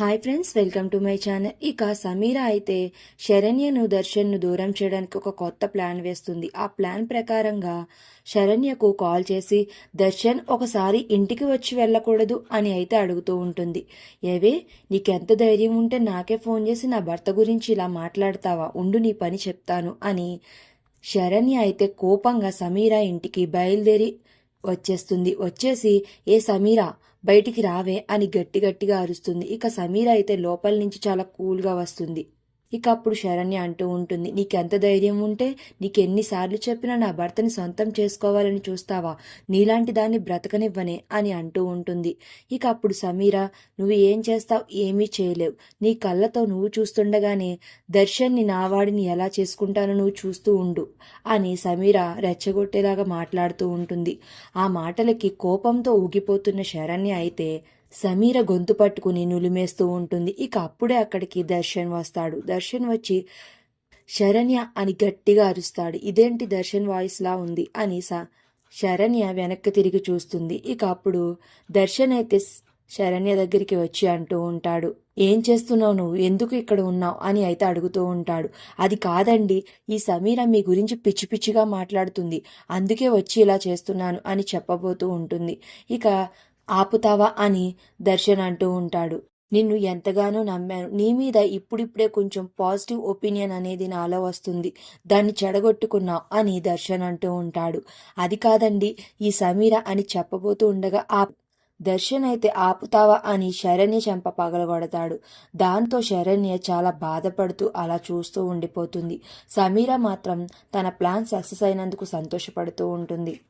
Hi friends welcome to my channel ఇక సమీరా అయితే శరణ్యను దర్శన్ను దూరం చేయడానికి ఒక కొత్త ప్లాన్ వేస్తుంది. ఆ ప్లాన్ ప్రకారంగా శరణ్యకు కాల్ చేసి దర్శన్ ఒకసారి ఇంటికి వచ్చి వెళ్ళకూడదు అని అయితే అడుగుతూ ఉంటుంది. ఏవే నీకెంత ధైర్యం ఉంటే నాకే ఫోన్ చేసి నా భర్త గురించి ఇలా మాట్లాడతావా? ఉండు నీ పని చెప్తాను అని శరణ్య అయితే కోపంగా సమీరా ఇంటికి బయలుదేరి వచ్చేస్తుంది. వచ్చేసి ఏ సమీరా బయటికి రావే అని గట్టి గట్టిగా అరుస్తుంది. ఇక సమీర అయితే లోపల నుంచి చాలా కూల్గా వస్తుంది. ఇక అప్పుడు శరణ్య అంటూ ఉంటుంది నీకెంత ధైర్యం ఉంటే నీకెన్నిసార్లు చెప్పినా నా భర్తని సొంతం చేసుకోవాలని చూస్తావా? నీలాంటి దాన్ని బ్రతకనివ్వనే అని అంటూ ఉంటుంది. ఇక అప్పుడు సమీర నువ్వు ఏం చేస్తావు? ఏమీ చేయలేవు. నీ కళ్ళతో నువ్వు చూస్తుండగానే దర్శన్ని నావాడిని ఎలా చేసుకుంటానో నువ్వు చూస్తూ ఉండు అని సమీర రెచ్చగొట్టేలాగా మాట్లాడుతూ ఉంటుంది. ఆ మాటలకి కోపంతో ఊగిపోతున్న శరణ్య అయితే సమీర గొంతు పట్టుకుని నులిమేస్తూ ఉంటుంది. ఇక అప్పుడే అక్కడికి దర్శన్ వస్తాడు. దర్శన్ వచ్చి శరణ్య అని గట్టిగా అరుస్తాడు. ఇదేంటి దర్శన్ వాయిస్లా ఉంది? అని స శరణ్య వెనక్కి తిరిగి చూస్తుంది. ఇక అప్పుడు దర్శన్ అయితే శరణ్య దగ్గరికి వచ్చి అంటూ ఉంటాడు. ఏం చేస్తున్నావు నువ్వు? ఎందుకు ఇక్కడ ఉన్నావు? అని అయితే అడుగుతూ ఉంటాడు. అది కాదండి ఈ సమీర మీ గురించి పిచ్చి పిచ్చిగా మాట్లాడుతుంది. అందుకే వచ్చి ఇలా చేస్తున్నాను అని చెప్పబోతూ ఉంటుంది. ఇక ఆపుతావా అని దర్శన్ అంటూ ఉంటాడు. నిన్ను ఎంతగానో నమ్మాను. నీ మీద ఇప్పుడిప్పుడే కొంచెం పాజిటివ్ ఒపీనియన్ అనేది నాలో వస్తుంది. దాన్ని చెడగొట్టుకున్నావు అని దర్శన్ అంటూ ఉంటాడు. అది కాదండి ఈ సమీర అని చెప్పబోతూ ఉండగా ఆ దర్శన్ అయితే ఆపుతావా అని శరణ్య చెంప పగలగొడతాడు. దాంతో శరణ్య చాలా బాధపడుతూ అలా చూస్తూ ఉండిపోతుంది. సమీర మాత్రం తన ప్లాన్ సక్సెస్ అయినందుకు సంతోషపడుతూ ఉంటుంది.